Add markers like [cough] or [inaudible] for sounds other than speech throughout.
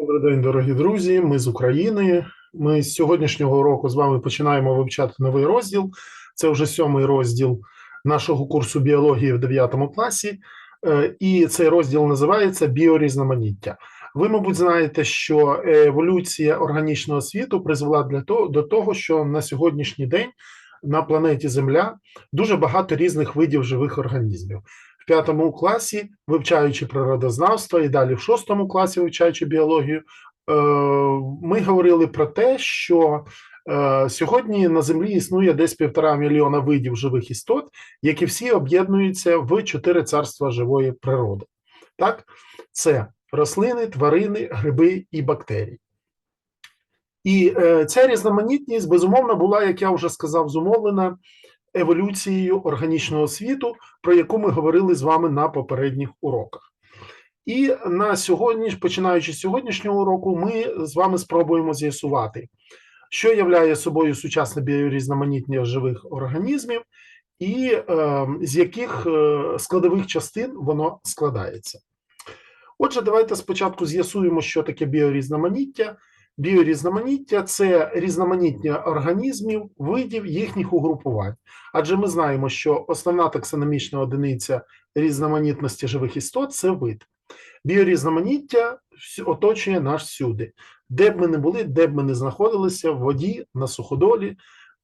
Добрий день, дорогі друзі. Ми з України. Ми з сьогоднішнього року з вами починаємо вивчати новий розділ. Це вже сьомий розділ нашого курсу біології в 9 класі. Е, І цей розділ називається Біорізноманіття. Ви, мабуть, знаєте, що еволюція органічного світу призвела для того, до того, що на сьогоднішній день на планеті Земля дуже багато різних видів живих організмів. П'ятому класі, вивчаючи природознавство, і далі в шостому класі, вивчаючи біологію, е, ми говорили про те, що е, сьогодні на Землі існує десь півтора мільйона видів живих істот, які всі об'єднуються в чотири царства живої природи. Так, це рослини, тварини, гриби і бактерії. І е, ця різноманітність, безумовно, була, як я вже сказав, зумовлена еволюцією органічного світу, про яку ми говорили з вами на попередніх уроках. І на сьогодні, починаючи з сьогоднішнього уроку, ми з вами спробуємо з'ясувати, що являє собою сучасне біорізноманіття живих організмів, і е, з яких е, складових частин воно складається. Отже, давайте спочатку з'ясуємо, що таке біорізноманіття. Біорізноманіття це різноманіття організмів, видів їхніх угрупувань. Адже ми знаємо, що основна таксономічна одиниця різноманітності живих істот це вид. Біорізноманіття оточує нас всюди. Де б ми не були, де б ми не знаходилися, в воді, на суходолі.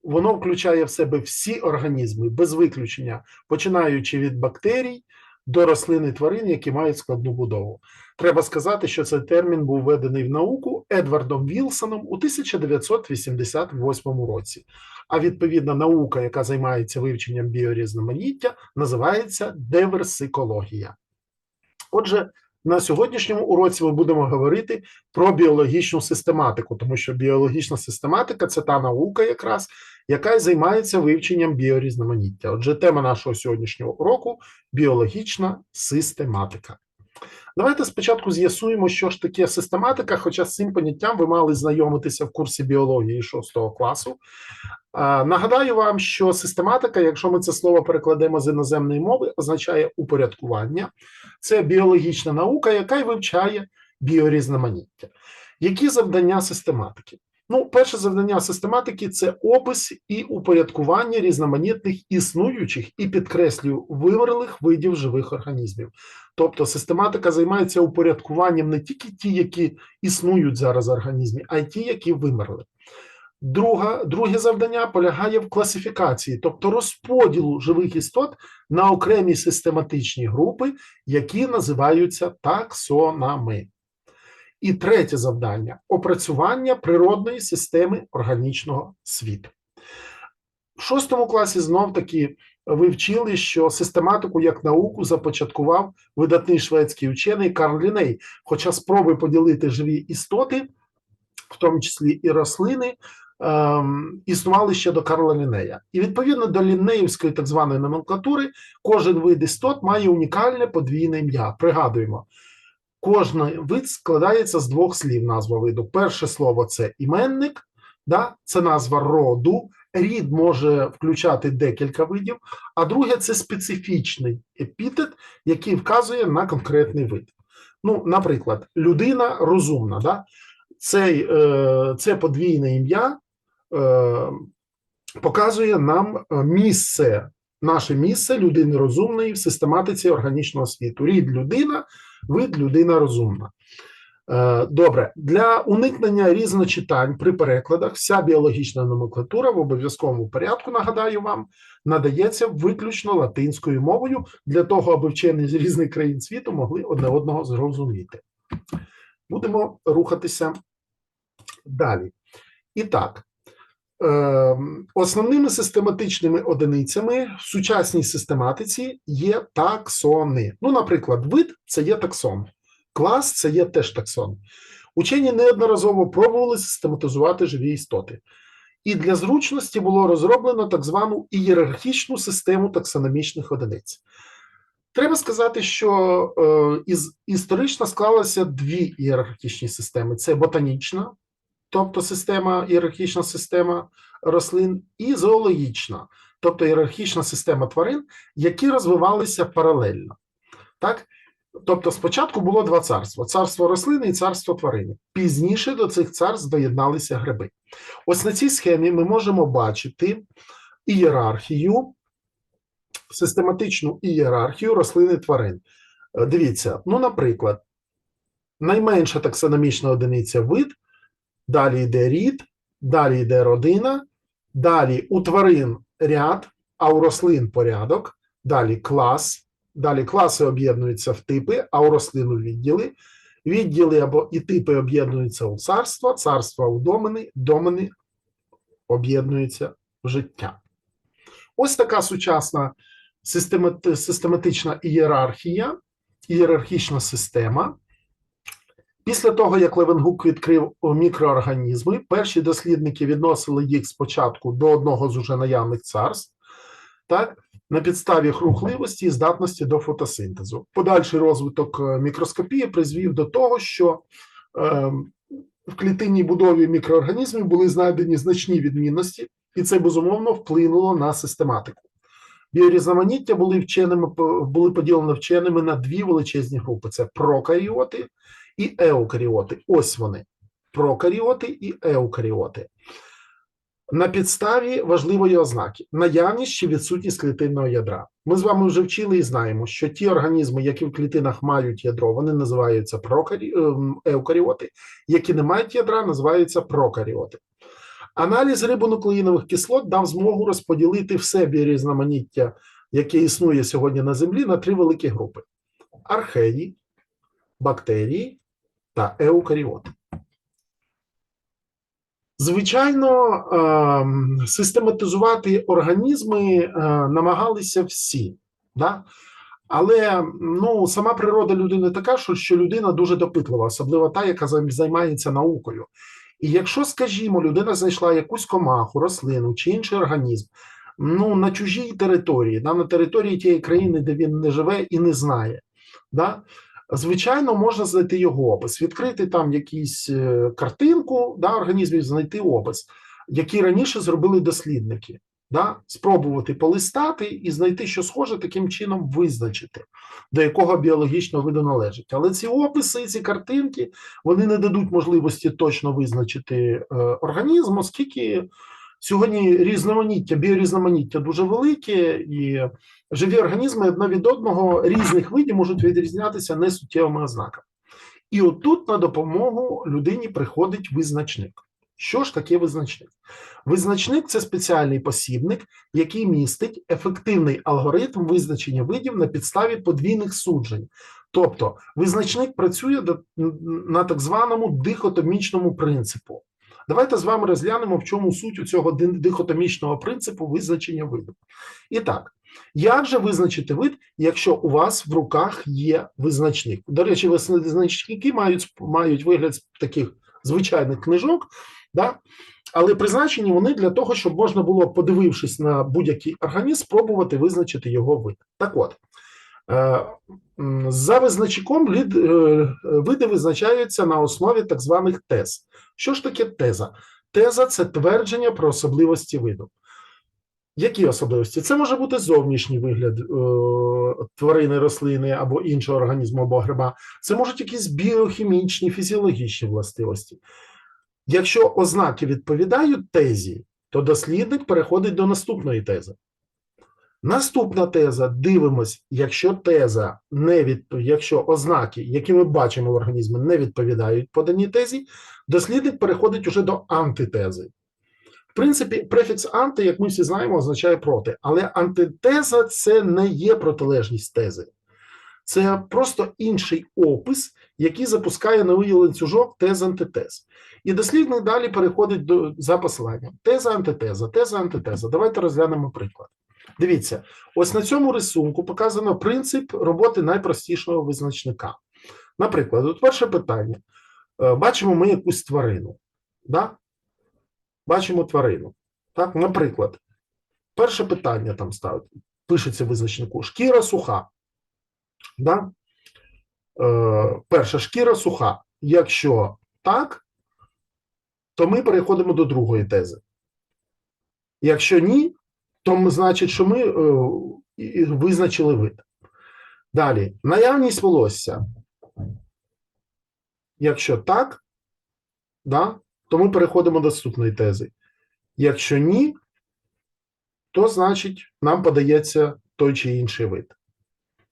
Воно включає в себе всі організми без виключення, починаючи від бактерій до рослин і тварин, які мають складну будову. Треба сказати, що цей термін був введений в науку Едвардом Вілсоном у 1988 році. А відповідна наука, яка займається вивченням біорізноманіття, називається диверсикологія. Отже, на сьогоднішньому уроці ми будемо говорити про біологічну систематику, тому що біологічна систематика це та наука, якраз, яка займається вивченням біорізноманіття. Отже, тема нашого сьогоднішнього уроку біологічна систематика. Давайте спочатку з'ясуємо, що ж таке систематика, хоча з цим поняттям ви мали знайомитися в курсі біології 6 класу. Нагадаю вам, що систематика, якщо ми це слово перекладемо з іноземної мови, означає упорядкування. Це біологічна наука, яка й вивчає біорізноманіття. Які завдання систематики? Ну, перше завдання систематики це опис і упорядкування різноманітних існуючих і підкреслюю вимерлих видів живих організмів. Тобто систематика займається упорядкуванням не тільки ті, які існують зараз в організмі, а й ті, які вимерли. Друга, Друге завдання полягає в класифікації, тобто розподілу живих істот на окремі систематичні групи, які називаються таксонами. І третє завдання опрацювання природної системи органічного світу. В шостому класі знов таки ви вчили, що систематику як науку започаткував видатний шведський учений Карл Ліней, хоча спроби поділити живі істоти, в тому числі і рослини, ем, існували ще до Карла Лінея. І відповідно до лінеївської так званої номенклатури, кожен вид істот має унікальне подвійне ім'я. Пригадуємо. Кожен вид складається з двох слів назва виду. Перше слово це іменник, да? це назва роду. Рід може включати декілька видів, а друге це специфічний епітет, який вказує на конкретний вид. Ну, Наприклад, людина розумна. Да? Цей, е, Це подвійне ім'я е, показує нам місце, наше місце людини розумної в систематиці органічного світу. Рід людина вид людина розумна. Добре, для уникнення різночитань при перекладах вся біологічна номенклатура в обов'язковому порядку, нагадаю вам, надається виключно латинською мовою для того, аби вчені з різних країн світу могли одне одного зрозуміти. Будемо рухатися далі. І так, основними систематичними одиницями в сучасній систематиці є таксони. Ну, наприклад, вид це є таксон. Клас це є теж таксон. Учені неодноразово пробували систематизувати живі істоти. І для зручності було розроблено так звану ієрархічну систему таксономічних одиниць. Треба сказати, що е, із, історично склалося дві ієрархічні системи: це ботанічна, тобто система, ієрархічна система рослин, і зоологічна, тобто ієрархічна система тварин, які розвивалися паралельно. Так? Тобто спочатку було два царства: царство рослини і царство тварини. Пізніше до цих царств доєдналися гриби. Ось на цій схемі ми можемо бачити ієрархію, систематичну ієрархію рослин і тварин. Е, Дивіться, ну, наприклад, найменша таксономічна одиниця вид, далі йде рід, далі йде родина, далі у тварин ряд, а у рослин порядок, далі клас, далі класи об'єднуються в типи, а у рослин у відділи. Відділи або і типи об'єднуються у царства, царства у домени, домени об'єднуються в життя. Ось така сучасна систематична ієрархія, ієрархічна система. Після того, як Левенгук відкрив мікроорганізми, перші дослідники відносили їх спочатку до одного з уже наявних царств, так, на підставі їх рухливості і здатності до фотосинтезу. Подальший розвиток е, мікроскопії призвів до того, що е, в клітинній будові мікроорганізмів були знайдені значні відмінності, і це безумовно вплинуло на систематику. Біорізноманіття були вченими були поділені вченими на дві величезні групи: це прокаріоти і еукаріоти. Ось вони: прокаріоти і еукаріоти. На підставі важливої ознаки наявність чи відсутність клітинного ядра. Ми з вами вже вчили і знаємо, що ті організми, які в клітинах мають ядро, вони називаються прокарі... ем, еукаріоти, які не мають ядра, називаються прокаріоти. Аналіз рибонуклеїнових кислот дав змогу розподілити все біорізноманіття, яке існує сьогодні на Землі, на три великі групи: археї, бактерії та еукаріоти. Звичайно, ем, систематизувати організми е, намагалися всі. Да? Але ну, сама природа людини така, що, людина дуже допитлива, особливо та, яка займається наукою. І якщо, скажімо, людина знайшла якусь комаху, рослину чи інший організм, ну, на чужій території, да, на території тієї країни, де він не живе і не знає, да, звичайно, можна знайти його опис, відкрити там якусь е, картинку да, організмів, знайти опис, який раніше зробили дослідники. Да? Спробувати полистати і знайти, що схоже, таким чином визначити, до якого біологічного виду належить. Але ці описи, ці картинки, вони не дадуть можливості точно визначити е, організм, оскільки сьогодні різноманіття, біорізноманіття дуже велике, і живі організми одне від одного різних видів можуть відрізнятися несуттєвими ознаками. І отут на допомогу людині приходить визначник. Що ж таке визначник? Визначник це спеціальний посібник, який містить ефективний алгоритм визначення видів на підставі подвійних суджень. Тобто визначник працює на так званому дихотомічному принципу. Давайте з вами розглянемо, в чому суть у цього дихотомічного принципу визначення виду. І так, як же визначити вид, якщо у вас в руках є визначник? До речі, визначники мають, мають вигляд таких звичайних книжок, да? але призначені вони для того, щоб можна було, подивившись на будь-який організм, спробувати визначити його вид. Так от, за визначником е, види визначаються на основі так званих тез. Що ж таке теза? Теза це твердження про особливості виду. Які особливості? Це може бути зовнішній вигляд е, тварини, рослини або іншого організму або гриба. Це можуть якісь біохімічні, фізіологічні властивості. Якщо ознаки відповідають тезі, то дослідник переходить до наступної тези. Наступна теза: дивимось, якщо теза не відп... якщо ознаки, які ми бачимо в організмі, не відповідають поданій тезі, дослідник переходить уже до антитези. В принципі, префікс анти, як ми всі знаємо, означає проти, але антитеза це не є протилежність тези. Це просто інший опис, який запускає новий ланцюжок тез-антитез. І дослідник далі переходить до за посиланням. Теза, антитеза, теза, антитеза. Давайте розглянемо приклад. Дивіться, ось на цьому рисунку показано принцип роботи найпростішого визначника. Наприклад, от перше питання. Е, Бачимо ми якусь тварину. Да? Бачимо тварину. Так, наприклад, перше питання там ставить, пишеться визначнику: шкіра суха. Да? Е, перша шкіра суха. Якщо так, то ми переходимо до другої тези. Якщо ні, то значить, що ми е, визначили вид. Далі, наявність волосся. Якщо так, да, то ми переходимо до наступної тези. Якщо ні, то значить нам подається той чи інший вид.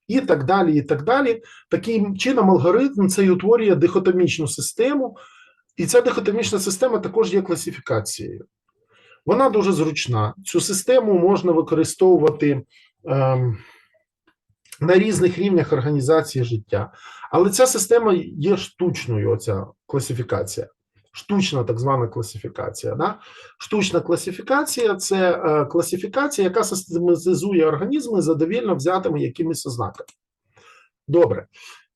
І так далі, і так далі. Таким чином, алгоритм цей утворює дихотомічну систему, і ця дихотомічна система також є класифікацією. Вона дуже зручна. Цю систему можна використовувати ем, на різних рівнях організації життя. Але ця система є штучною, оця класифікація. Штучна так звана класифікація. Да? Штучна класифікація це е, класифікація, яка систематизує організми за довільно взятими якимись ознаками. Добре.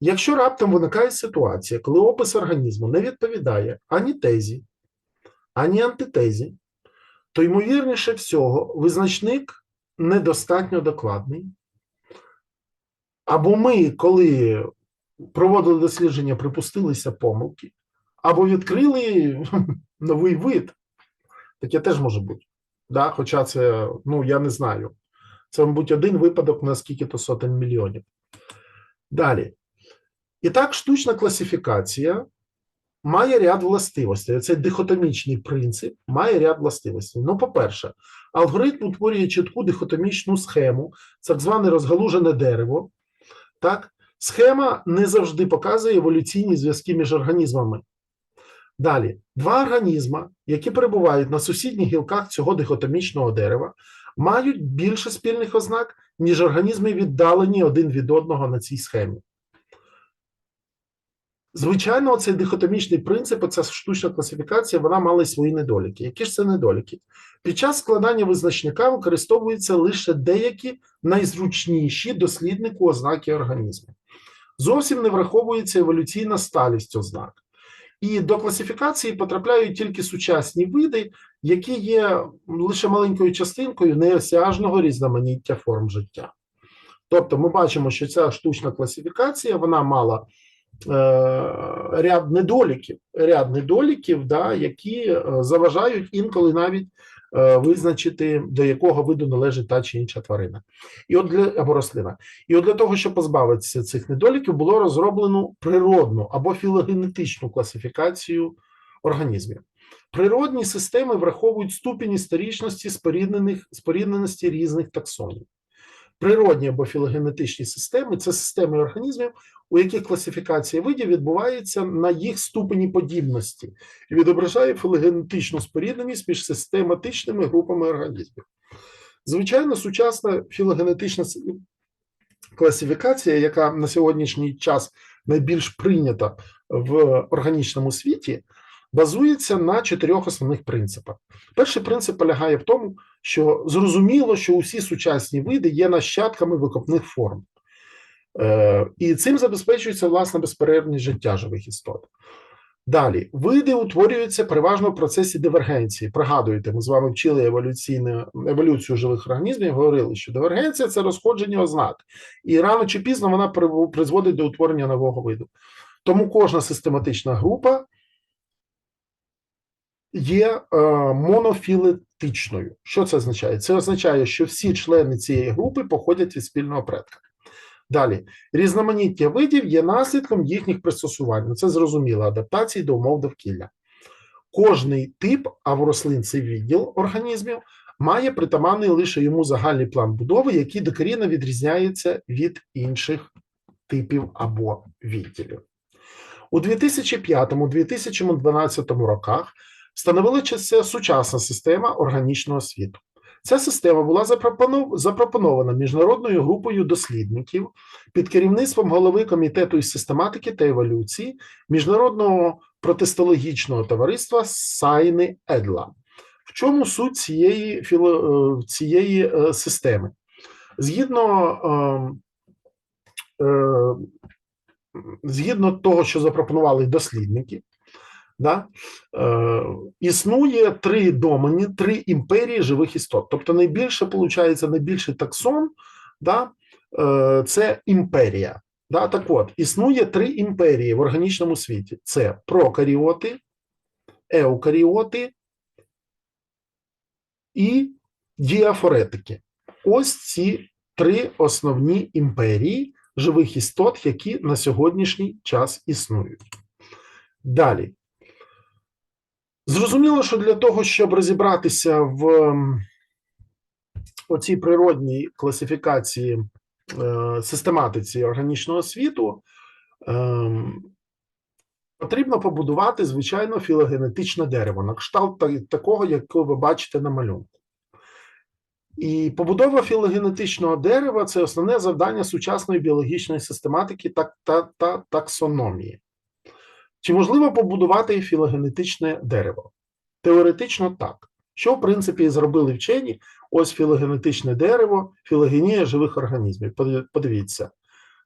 Якщо раптом виникає ситуація, коли опис організму не відповідає ані тезі, ані антитезі, то ймовірніше всього визначник недостатньо докладний. Або ми, коли проводили дослідження, припустилися помилки, або відкрили [laughs] новий вид. Таке теж може бути. Да? Хоча це, ну, я не знаю. Це, мабуть, один випадок на скільки-то сотень мільйонів. Далі. І так, штучна класифікація має ряд властивостей. Цей дихотомічний принцип має ряд властивостей. Ну, по-перше, алгоритм утворює чітку дихотомічну схему, так зване розгалужене дерево. Так? Схема не завжди показує еволюційні зв'язки між організмами. Далі, два організми, які перебувають на сусідніх гілках цього дихотомічного дерева, мають більше спільних ознак, ніж організми віддалені один від одного на цій схемі. Звичайно, цей дихотомічний принцип, ця штучна класифікація, вона мала й свої недоліки. Які ж це недоліки? Під час складання визначника використовуються лише деякі найзручніші досліднику ознаки організму. Зовсім не враховується еволюційна сталість ознак. І до класифікації потрапляють тільки сучасні види, які є лише маленькою частинкою неосяжного різноманіття форм життя. Тобто, ми бачимо, що ця штучна класифікація вона мала ряд недоліків, ряд недоліків, да, які е, заважають інколи навіть е, визначити, до якого виду належить та чи інша тварина, і от для або рослина. І от для того, щоб позбавитися цих недоліків, було розроблено природну або філогенетичну класифікацію організмів. Природні системи враховують ступінь історичності споріднених спорідненості різних таксонів. Природні або філогенетичні системи це системи організмів, у яких класифікація видів відбувається на їх ступені подібності і відображає філогенетичну спорідненість між систематичними групами організмів. Звичайно, сучасна філогенетична класифікація, яка на сьогоднішній час найбільш прийнята в органічному світі, базується на чотирьох основних принципах. Перший принцип полягає в тому, що зрозуміло, що усі сучасні види є нащадками викопних форм. Е, І цим забезпечується власне безперервність життя живих істот. Далі, види утворюються переважно в процесі дивергенції. Пригадуєте, ми з вами вчили еволюційну еволюцію живих організмів, говорили, що дивергенція це розходження ознак, і рано чи пізно вона призводить до утворення нового виду. Тому кожна систематична група є е, монофілетичною. Що це означає? Це означає, що всі члени цієї групи походять від спільного предка. Далі, різноманіття видів є наслідком їхніх пристосувань. Ну, Це зрозуміло, адаптації до умов довкілля. Кожний тип, а в рослин це відділ організмів, має притаманний лише йому загальний план будови, який докорінно відрізняється від інших типів або відділів. У 2005-2012 роках становилася сучасна система органічного світу. Ця система була запропонована міжнародною групою дослідників під керівництвом голови комітету із систематики та еволюції міжнародного протистологічного товариства Сайни Едла. В чому суть цієї філо, цієї е, системи? Згідно е, е, згідно того, що запропонували дослідники, да, е, існує три домені, три імперії живих істот. Тобто, найбільше, виходить, найбільший таксон, да, е, це імперія. Да, Так от, існує три імперії в органічному світі: це прокаріоти, еукаріоти і діафоретики. Ось ці три основні імперії живих істот, які на сьогоднішній час існують. Далі. Зрозуміло, що для того, щоб розібратися в оцій природній класифікації е, систематиці органічного світу, ем, потрібно побудувати, звичайно, філогенетичне дерево, на кшталт такого, яке ви бачите на малюнку. І побудова філогенетичного дерева це основне завдання сучасної біологічної систематики та, та, та таксономії. Чи можливо побудувати філогенетичне дерево? Теоретично так. Що, в принципі, і зробили вчені? Ось філогенетичне дерево, філогенія живих організмів. Подивіться,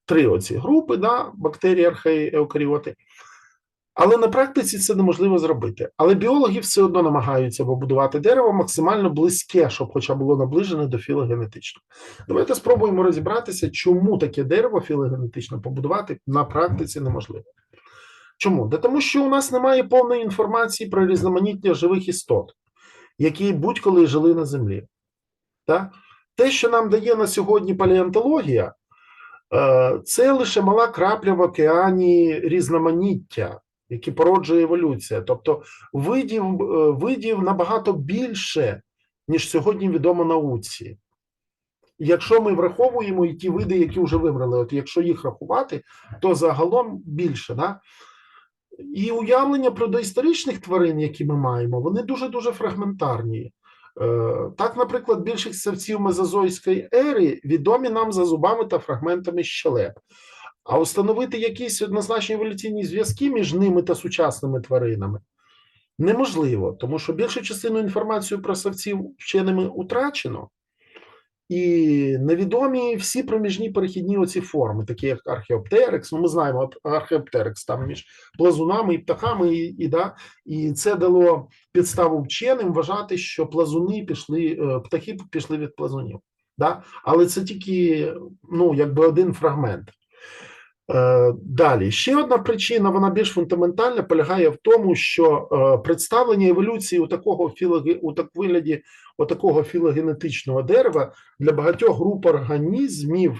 три оці групи, да, бактерії, археї, еукаріоти. Але на практиці це неможливо зробити. Але біологи все одно намагаються побудувати дерево максимально близьке, щоб хоча було наближене до філогенетичного. Давайте спробуємо розібратися, чому таке дерево філогенетично побудувати на практиці неможливо. Чому? Да тому що у нас немає повної інформації про різноманіття живих істот, які будь-коли жили на землі. Так? Те, що нам дає на сьогодні палеонтологія, е, це лише мала крапля в океані різноманіття, які породжує еволюція. Тобто видів, е, видів набагато більше, ніж сьогодні відомо науці. Якщо ми враховуємо і ті види, які вже вибрали, от якщо їх рахувати, то загалом більше. Да? І уявлення про доісторичних тварин, які ми маємо, вони дуже-дуже фрагментарні. Е, Так, наприклад, більшість савців мезозойської ери відомі нам за зубами та фрагментами щелеп. А установити якісь однозначні еволюційні зв'язки між ними та сучасними тваринами неможливо, тому що більшу частину інформації про савців вченими утрачено, і невідомі всі проміжні перехідні оці форми, такі як археоптерекс. Ну, ми знаємо археоптерекс там між плазунами і птахами, і, і, да, і це дало підставу вченим вважати, що плазуни пішли, е, птахи пішли від плазунів. Да? Але це тільки ну, якби один фрагмент. Е, Далі ще одна причина, вона більш фундаментальна, полягає в тому, що е, представлення еволюції у такого філоге, у так вигляді у такого філогенетичного дерева для багатьох груп організмів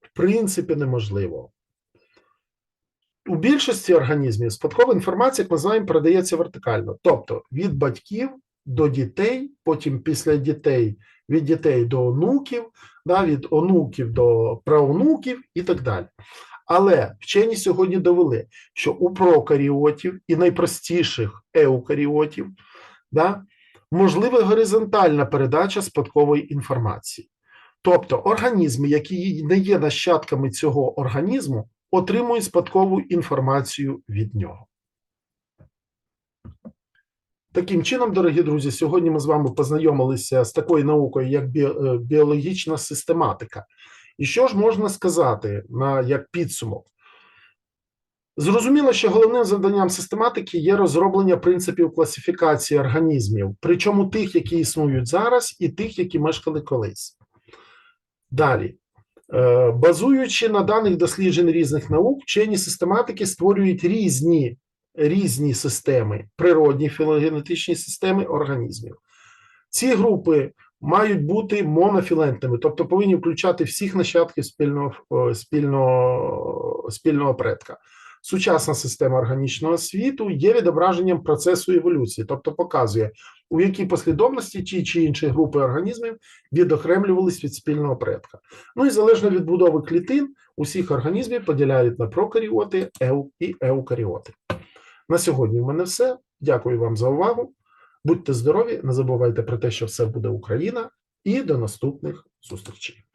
в принципі неможливо. У більшості організмів спадкова інформація, як ми знаємо, передається вертикально, тобто від батьків до дітей, потім після дітей від дітей до онуків, да, від онуків до праонуків і так далі. Але вчені сьогодні довели, що у прокаріотів і найпростіших еукаріотів да, можлива горизонтальна передача спадкової інформації. Тобто організми, які не є нащадками цього організму, отримують спадкову інформацію від нього. Таким чином, дорогі друзі, сьогодні ми з вами познайомилися з такою наукою, як е, біологічна систематика. І що ж можна сказати на як підсумок? Зрозуміло, що головним завданням систематики є розроблення принципів класифікації організмів, причому тих, які існують зараз, і тих, які мешкали колись. Далі. Е, Базуючи на даних досліджень різних наук, вчені систематики створюють різні, різні системи, природні філогенетичні системи організмів. Ці групи мають бути монофілентними, тобто повинні включати всіх нащадків спільного, е, спільного, спільного предка. Сучасна система органічного світу є відображенням процесу еволюції, тобто показує, у якій послідовності ті чи інші групи організмів відокремлювались від спільного предка. Ну і залежно від будови клітин, усіх організмів поділяють на прокаріоти еу і еукаріоти. На сьогодні в мене все. Дякую вам за увагу. Будьте здорові, не забувайте про те, що все буде Україна, і до наступних зустрічей.